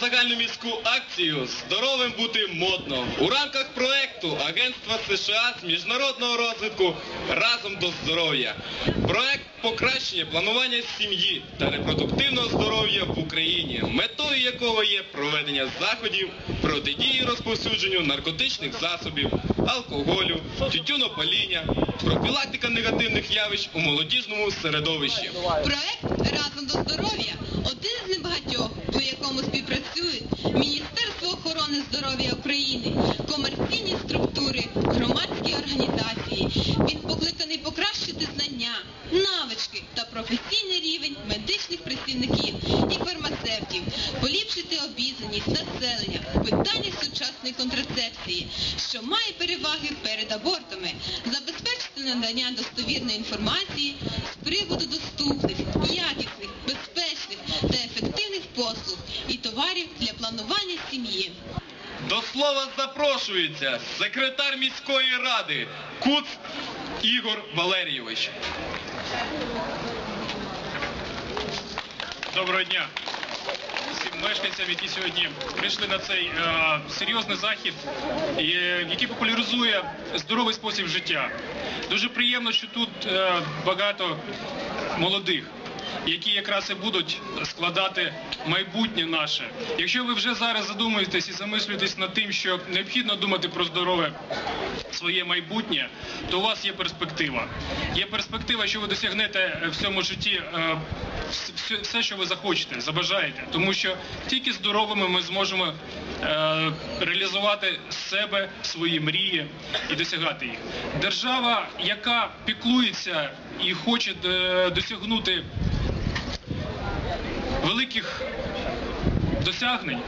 проводимо загальноміську акцію Здоровим бути модно. У рамках проекту Агентства США з міжнародного розвитку разом до здоров'я. Проект покращення планування сім'ї та репродуктивного здоров'я в Україні, метою якого є проведення заходів протидії розповсюдженню наркотичних засобів, алкоголю, тютюнопаління, профілактика негативних явищ у молодіжному середовищі. Проект Разом до здоров'я один з небагатьох, у якому співпрацюють Міністерство охорони здоров'я України, комерційні структури, громадські організації. Він покликаний покращити знання, навички та професійний рівень медичних працівників і фармацевтів, поліпшити обізнаність населення у питаннях сучасної контрацепції, що має переваги перед абортами, забезпечити надання достовірної інформації з приводу доступних, якісних, безпечних та ефективних послуг і товарів для планування сім'ї. До слова запрошується секретар міської ради Куц Ігор Валерійович. Доброго дня всім мешканцям, які сьогодні прийшли на цей е, серйозний захід, е, який популяризує здоровий спосіб життя. Дуже приємно, що тут е, багато молодих. Які якраз і будуть складати майбутнє наше. Якщо ви вже зараз задумуєтесь і замислюєтесь над тим, що необхідно думати про здорове своє майбутнє, то у вас є перспектива. Є перспектива, що ви досягнете в цьому житті е, все, що ви захочете, забажаєте. Тому що тільки здоровими ми зможемо е, реалізувати себе, свої мрії і досягати їх. Держава, яка піклується і хоче е, досягнути великих досягнень,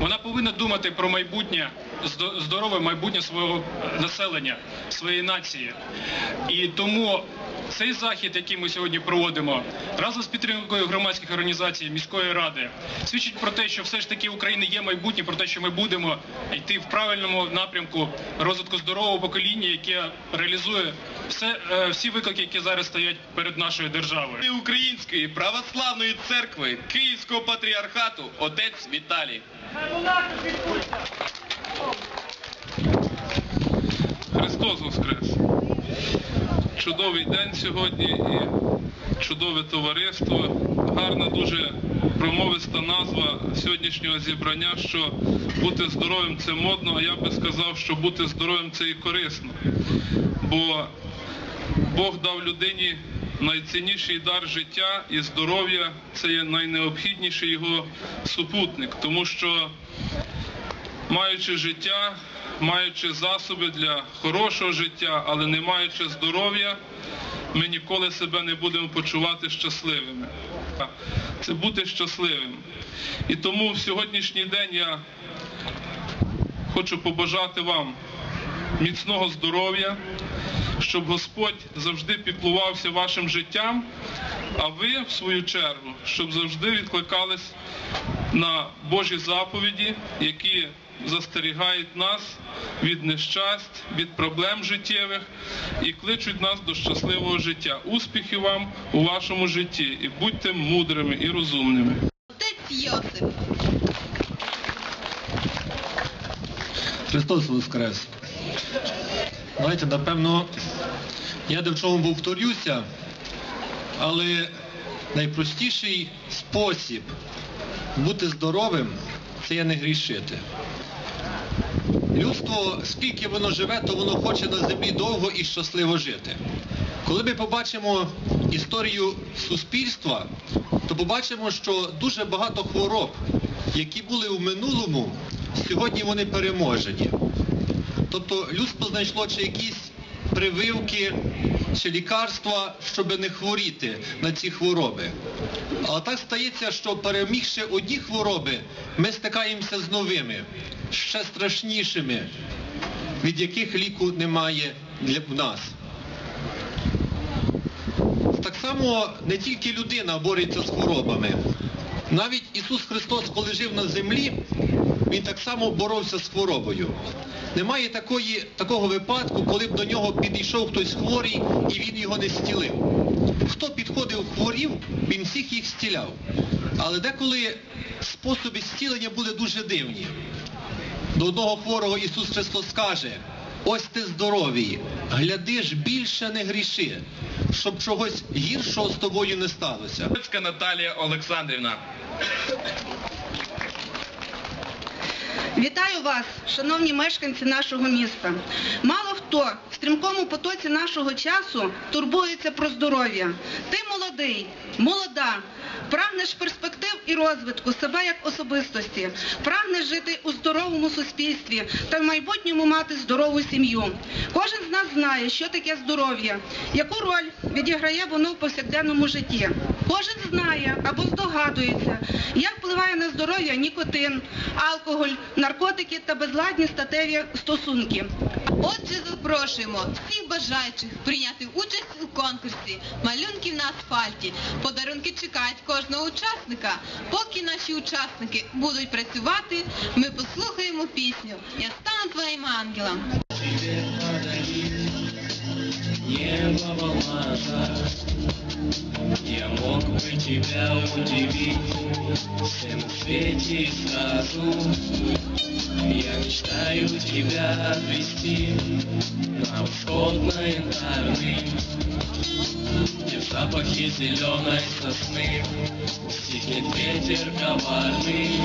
вона повинна думати про майбутнє, здорове майбутнє свого е, населення, своєї нації. І тому цей захід, який ми сьогодні проводимо, разом з підтримкою громадських організацій міської ради, свідчить про те, що все ж таки в України є майбутнє, про те, що ми будемо йти в правильному напрямку розвитку здорового покоління, яке реалізує все, е, всі виклики, які зараз стоять перед нашою державою. Української православної церкви Київського патріархату отець Віталій. Христос Воскрес! Чудовий день сьогодні і чудове товариство. Гарна дуже промовиста назва сьогоднішнього зібрання, що бути здоровим це модно, а я би сказав, що бути здоровим це і корисно. Бо Бог дав людині найцінніший дар життя і здоров'я це є найнеобхідніший його супутник, тому що маючи життя, маючи засоби для хорошого життя, але не маючи здоров'я, ми ніколи себе не будемо почувати щасливими. Це бути щасливим. І тому в сьогоднішній день я хочу побажати вам міцного здоров'я, щоб Господь завжди піклувався вашим життям, а ви, в свою чергу, щоб завжди відкликались на Божі заповіді, які застерігають нас від нещасть, від проблем життєвих і кличуть нас до щасливого життя. Успіхів вам у вашому житті і будьте мудрими і розумними. Отець Йосип. Христос Воскрес. Знаєте, напевно, я де в чому повторюся, але найпростіший спосіб бути здоровим це є не грішити. Людство, скільки воно живе, то воно хоче на землі довго і щасливо жити. Коли ми побачимо історію суспільства, то побачимо, що дуже багато хвороб, які були в минулому, сьогодні вони переможені. Тобто людство знайшло чи якісь прививки, чи лікарства, щоб не хворіти на ці хвороби. Але так стається, що перемігши одні хвороби, ми стикаємося з новими, ще страшнішими, від яких ліку немає в нас. Так само не тільки людина бореться з хворобами. Навіть Ісус Христос, коли жив на землі, Він так само боровся з хворобою. Немає такої, такого випадку, коли б до нього підійшов хтось хворий і він його не зцілив. Хто підходив хворів, він всіх їх зціляв. Але деколи способи зцілення були дуже дивні. До одного хворого Ісус Христос каже, ось ти здоровий, гляди ж більше не гріши, щоб чогось гіршого з тобою не сталося. Наталія Олександрівна. Вітаю вас, шановні мешканці нашого міста. Мало хто в стрімкому потоці нашого часу турбується про здоров'я. Ти молодий, молода, прагнеш перспектив і розвитку себе як особистості, прагнеш жити у здоровому суспільстві та в майбутньому мати здорову сім'ю. Кожен з нас знає, що таке здоров'я, яку роль відіграє воно в повсякденному житті. Кожен знає або здогадується, як впливає на здоров'я нікотин, алкоголь, наркотики та безладні статеві стосунки. Отже, запрошуємо всіх бажаючих прийняти участь у конкурсі малюнків на асфальті. Подарунки чекають кожного учасника. Поки наші учасники будуть працювати, ми послухаємо пісню Я стану твоїм ангелом. небо в алмазах. Я мог бы тебя удивить всем в свете сразу. Я мечтаю тебя отвезти на восход на янтарный, где в запахе зеленой сосны стихнет ветер коварный.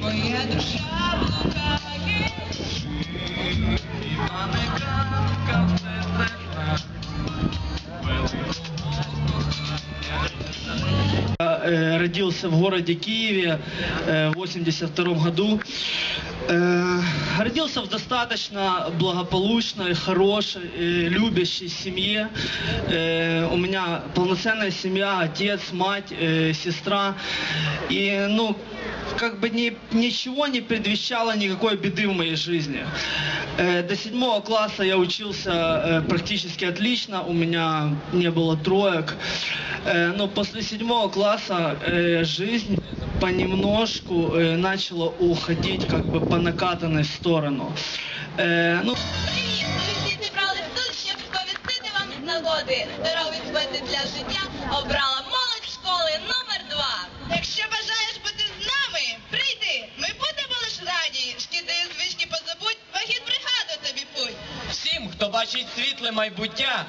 Моя душа э, родился в городе Киеве э, в 82 году. Э, Родился в достаточно благополучной, хорошей, э, любящей семье. Э, У меня полноценная семья, отец, мать, э, сестра. И, ну, как бы ни, ничего не предвещало никакой беды в моей жизни. Э, До седьмого класса я учился э, практически отлично, у меня не было троек. Э, Но после седьмого класса э, жизнь понемножку э, начала уходить как бы по накатанной в сторону. Э, Ну, Привіт! Ми всі зібрались тут, щоб сповістити вам з нагоди. Здоровий спосіб для життя обрала Всім, бачить світле майбуття,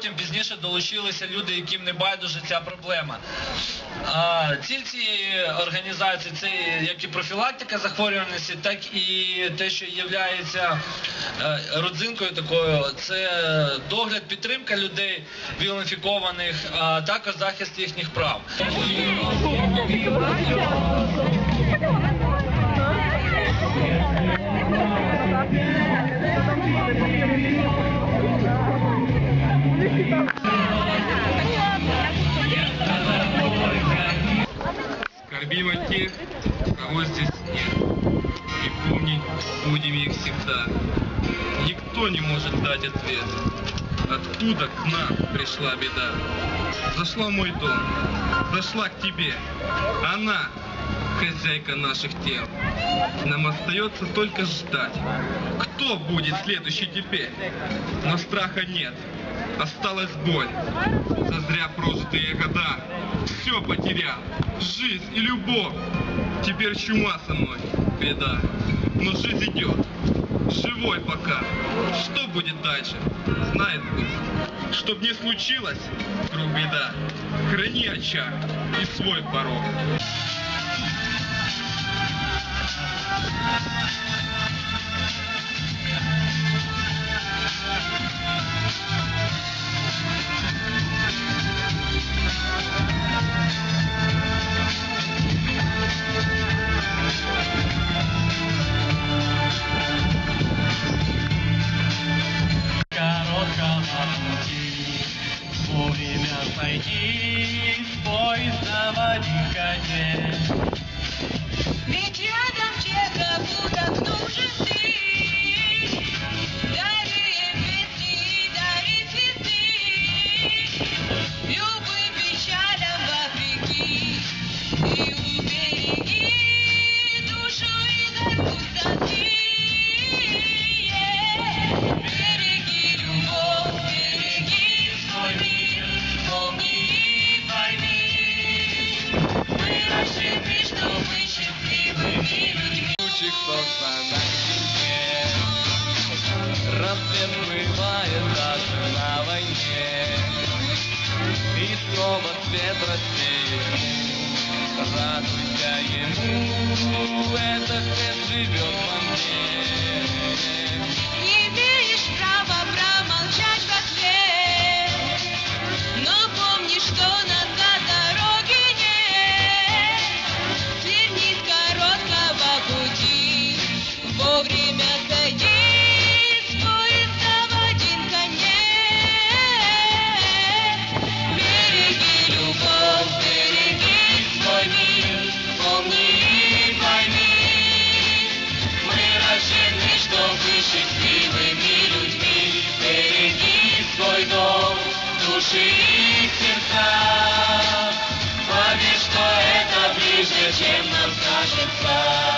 потім пізніше долучилися люди, яким не байдуже ця проблема. Ціль цієї організації це як і профілактика захворюваності, так і те, що є родзинкою такою, це догляд, підтримка людей віл-інфікованих, а також захист їхніх прав. Скорбим о тех, кого здесь нет. И помнить будем их всегда. Никто не может дать ответ. откуда к нам пришла беда. Зашла в мой дом, зашла к тебе. Она, хозяйка наших тел. Нам остается только ждать. Кто будет следующий теперь? Но страха нет. Осталась боль. За зря прожитые года. Все потерял. Жизнь и любовь. Теперь чума со мной. Беда. Но жизнь идет. Живой пока. Что будет дальше? Знает Бог. Чтоб не случилось, вдруг беда. Храни очаг и свой порог. Поезда в один конец Ведь солнца на стене бывает даже на войне. И снова свет рассеет. Радуйся ему, этот свет живет во мне Jim of Caution Club.